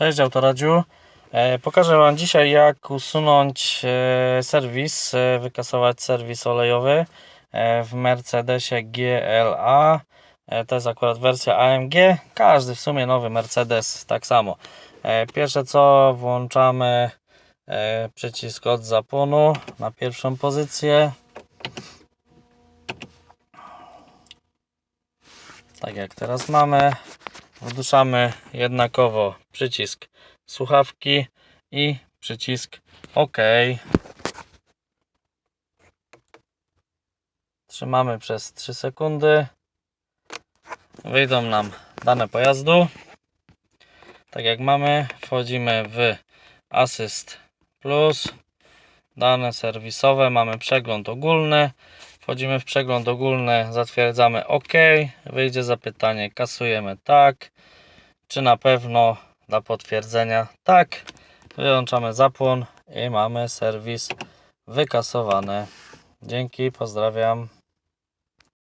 Cześć Autoradziu. E, Pokażę Wam dzisiaj jak usunąć e, serwis, e, wykasować serwis olejowy w Mercedesie GLA. To jest akurat wersja AMG. Każdy w sumie nowy Mercedes tak samo. Pierwsze co włączamy przycisk od zapłonu na pierwszą pozycję. Tak jak teraz mamy. Wduszamy jednakowo przycisk słuchawki i przycisk OK. Trzymamy przez 3 sekundy. Wyjdą nam dane pojazdu. Tak jak mamy, wchodzimy w Assist Plus. Dane serwisowe, mamy przegląd ogólny. Wchodzimy w przegląd ogólny, zatwierdzamy OK. Wyjdzie zapytanie, kasujemy tak. Czy na pewno dla potwierdzenia tak. Wyłączamy zapłon i mamy serwis wykasowany. Dzięki, pozdrawiam.